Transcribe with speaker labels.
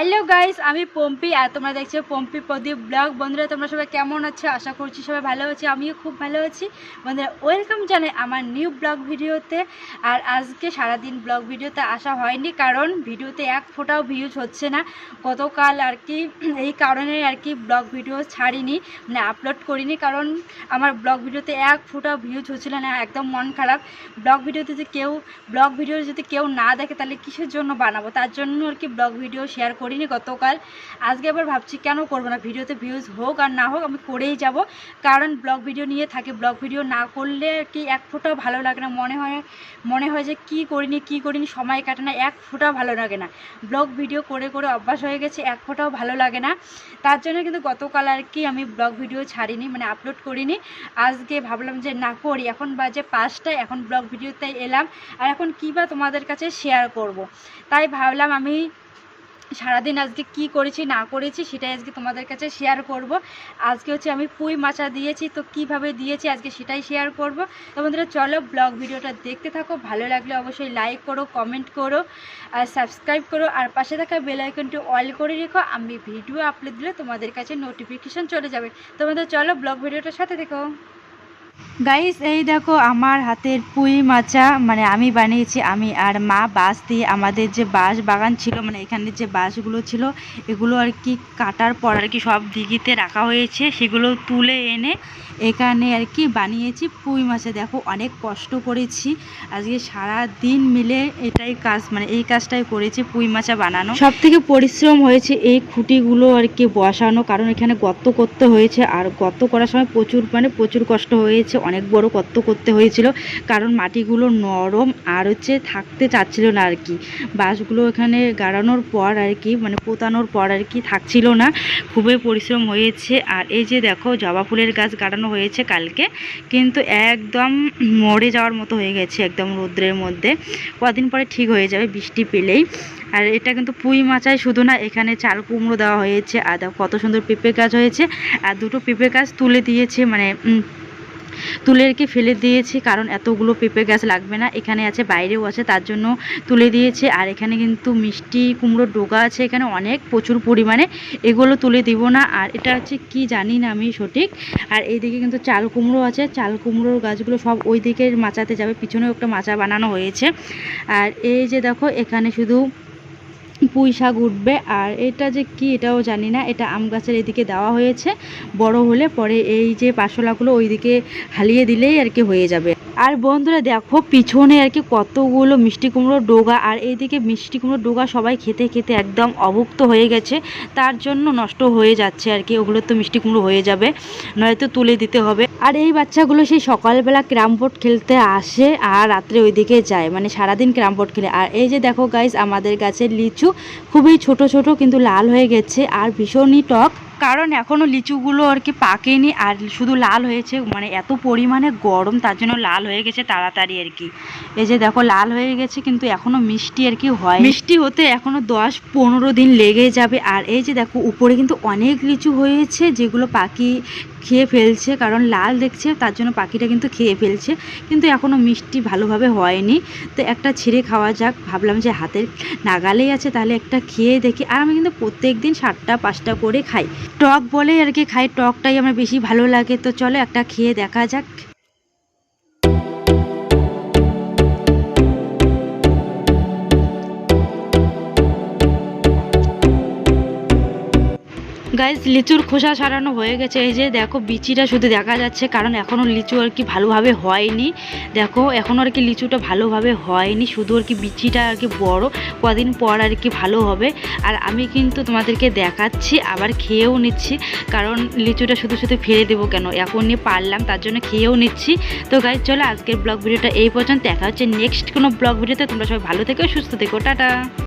Speaker 1: Hello guys আমি পম্পি আর তোমরা দেখছ পম্পি প্রদীপ ব্লগ। বন্ধুরা, তোমরা সবাই কেমন আছো? আশা করছি সবাই ভালো আছি, আমিও খুব ভালো আছি। বন্ধুরা ওয়েলকাম জানাই আমার নিউ ব্লগ ভিডিওতে আর আজকে সারাদিন ব্লগ ভিডিওতে আসা হয়নি, কারণ ভিডিওতে এক ফোটাও ভিউজ হচ্ছে না। গতকাল আর কি, এই কারণে আর কি ব্লগ ভিডিও ছাড়িনি মানে আপলোড করিনি, কারণ আমার ব্লগ ভিডিওতে এক ফোটাও ভিউজ হচ্ছিল না, একদম মন খারাপ। ব্লগ ভিডিওতে যে কেউ ব্লগ ভিডিও যদি কেউ না দেখে, তাহলে কিসের জন্য বানাবো? তার জন্য আর কি ব্লগ ভিডিও শেয়ার করিনি গতকাল। আজকে আবার ভাবছি কেন করব না, ভিডিওতে ভিউজ হোক আর না হোক আমি করেই যাব। কারণ ব্লগ ভিডিও নিয়ে থাকি ব্লগ ভিডিও না করলে কি এক ফোঁটাও ভালো লাগে না। মনে হয় মনে হয় যে কী করিনি কী করিনি, সময় কাটে না, এক ফোঁটাও ভালো লাগে না। ব্লগ ভিডিও করে করে অভ্যাস হয়ে গেছে, এক ফোঁটাও ভালো লাগে না। তার জন্য কিন্তু গতকাল আর কি আমি ব্লগ ভিডিও ছাড়িনি মানে আপলোড করিনি। আজকে ভাবলাম যে না করি, এখন বাজে পাঁচটায় এখন ব্লগ ভিডিওতে এলাম। আর এখন কী বা তোমাদের কাছে শেয়ার করব। তাই ভাবলাম আমি সারাদিন আজকে কি করেছি, না করেছি সেটাই আজকে তোমাদের কাছে শেয়ার করব। আজকে হচ্ছে আমি পুঁই মাছা দিয়েছি, তো কীভাবে দিয়েছি আজকে সেটাই শেয়ার করব। তো বন্ধুরা, চলো ব্লগ ভিডিওটা দেখতে থাকো, ভালো লাগলে অবশ্যই লাইক করো কমেন্ট করো, আর সাবস্ক্রাইব করো, আর পাশে থাকা বেল আইকনটি অল করে রেখো, আমি ভিডিও আপলোড দিলে তোমাদের কাছে নোটিফিকেশান চলে যাবে। তো বন্ধুরা, চলো ব্লগ ভিডিওটার সাথে দেখো গাইস এই দেখো আমার হাতের পুঁই মাচা মানে আমি বানিয়েছি, আমি আর মা বাঁশ দিয়ে আমাদের যে বাঁশ বাগান ছিল মানে এখানে যে বাঁশগুলো ছিল, এগুলো আর কি কাটার পর আর কি সব দিঘিতে রাখা হয়েছে, সেগুলো তুলে এনে এখানে আর কি বানিয়েছি পুঁই মাছে দেখো, অনেক কষ্ট করেছি। আজকে সারা দিন মিলে এটাই কাজ মানে এই কাজটাই করেছি পুঁই মাছা বানানো। সব থেকে পরিশ্রম হয়েছে এই খুঁটিগুলো আর কি বসানো, কারণ এখানে গর্ত করতে হয়েছে, আর গর্ত করার সময় প্রচুর মানে প্রচুর কষ্ট হয়েছে। অনেক বড় গর্ত করতে হয়েছিল। কারণ মাটিগুলো নরম আর হচ্ছে থাকতে চাচ্ছিল না আর কি। বাঁশগুলো এখানে গাড়ানোর পর আর কি মানে পোতানোর পর আর কি থাকছিল না। খুবই পরিশ্রম হয়েছে। আর এই যে দেখো, জবা ফুলের গাছ গাড়ানো হয়েছে কালকে। কিন্তু একদম মরে যাওয়ার মতো হয়ে গেছে একদম রৌদ্রের মধ্যে। কদিন পরে ঠিক হয়ে যাবে, বৃষ্টি পেলেই। আর এটা কিন্তু পুঁই মাচায় শুধু না, এখানে চাল কুমড়ো দেওয়া হয়েছে। আর কত সুন্দর পেঁপে গাছ হয়েছে। আর দুটো পেঁপে গাছ তুলে দিয়েছে মানে তুলে কি ফেলে দিয়েছি, কারণ এতগুলো পেঁপে গাছ লাগবে না। এখানে আছে, বাইরেও আছে, তার জন্য তুলে দিয়েছে। আর এখানে কিন্তু মিষ্টি কুমড়োর ডোগা আছে, এখানে অনেক প্রচুর পরিমাণে। এগুলো তুলে দিব না। আর এটা হচ্ছে কি জানি না আমি সঠিক। আর এইদিকে কিন্তু চাল কুমড়ো আছে। চাল কুমড়োর গাছগুলো সব ওই দিকের মাচাতে যাবে। পিছনেও একটা মাচা বানানো হয়েছে। আর এই যে দেখো, এখানে শুধু পুঁই শাক উঠবে। আর এটা যে কি এটাও জানি না, এটা আম গাছের এদিকে দেওয়া হয়েছে। বড় হলে পরে এই যে পাশলাগুলো ওইদিকে হালিয়ে দিলেই আর কি হয়ে যাবে। আর বন্ধুরা দেখো, পিছনে আর কি কতগুলো মিষ্টি কুমড়োর ডোগা, আর এইদিকে মিষ্টি কুমড়োর ডোগা সবাই খেতে খেতে একদম অভুক্ত হয়ে গেছে। তার জন্য নষ্ট হয়ে যাচ্ছে আর কি, ওগুলো তো মিষ্টি কুমড়ো হয়ে যাবে, নয়তো তুলে দিতে হবে। আর এই বাচ্চাগুলো সেই সকালবেলা ক্যারাম বোর্ড খেলতে আসে আর রাত্রে ওইদিকে যায়। মানে সারাদিন ক্যারাম বোর্ড খেলে। আর এই যে দেখো গাইস আমাদের গাছের লিচু খুবই ছোট ছোট কিন্তু লাল হয়ে গেছে আর ভীষণই টক। কারণ এখনও লিচুগুলো আর কি পাকেনি আর শুধু লাল হয়েছে। মানে এত পরিমাণে গরম, তার জন্য লাল হয়ে গেছে তাড়াতাড়ি আর কি। এই যে দেখো লাল হয়ে গেছে কিন্তু এখনও মিষ্টি আর কি হয় মিষ্টি হতে এখনও দশ পনেরো দিন লেগে যাবে। আর এই যে দেখো উপরে কিন্তু অনেক লিচু হয়েছে যেগুলো পাখি খেয়ে ফেলছে, কারণ লাল দেখছে, তার জন্য পাখিটা কিন্তু খেয়ে ফেলছে। কিন্তু এখনও মিষ্টি ভালোভাবে হয়নি। তো একটা ছিঁড়ে খাওয়া যাক, ভাবলাম যে হাতের নাগালেই আছে, তাহলে একটা খেয়ে দেখি। আর আমি কিন্তু প্রত্যেক দিন সাতটা, পাঁচটা করে খাই। টক বলে আর কি খাই, টকটাই আমার বেশি ভালো লাগে। তো চলো একটা খেয়ে দেখা যাক। গাইজ লিচুর খোসা সারানো হয়ে গেছে। এই যে দেখো, বিচিটা শুধু দেখা যাচ্ছে, কারণ এখনও লিচু আর কি ভালোভাবে হয়নি। দেখো এখনও আর কি লিচুটা ভালোভাবে হয়নি, শুধু আর কি বিচিটা আর কি বড়, কদিন পর আর কি ভালো হবে। আর আমি কিন্তু তোমাদেরকে দেখাচ্ছি, আবার খেয়েও নিচ্ছি, কারণ লিচুটা শুধু শুধু ফেলে দেবো কেন? এখনই পারলাম, তার জন্য খেয়েও নিচ্ছি। তো গাইজ চলো আজকের ব্লগ ভিডিওটা এই পর্যন্ত, দেখা হচ্ছে নেক্সট কোনো ব্লগ ভিডিওতে। তোমরা সবাই ভালো থেকো, সুস্থ থেকো, টাটা।